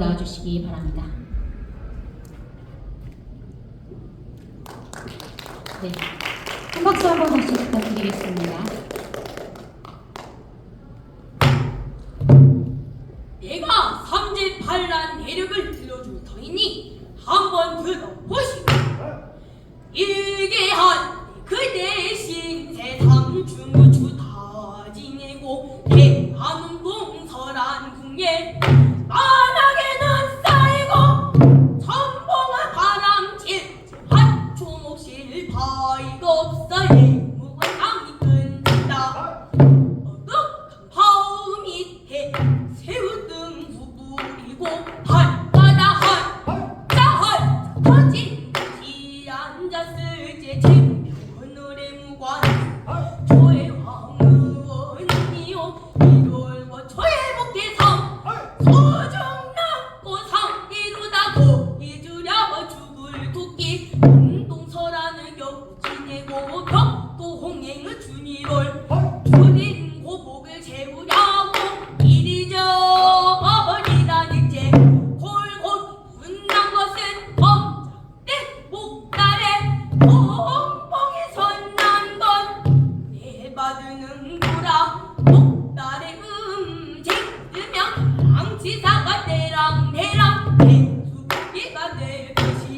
나와 주시기 바랍니다. 네. 큰 박수 한 번 다시 부탁드리겠습니다. 내가 삼진 반란 예력을 들려줄 터이니 한 번 들어보시오. 이게 한 그대 신세 삼중구 앉았을지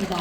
합니다.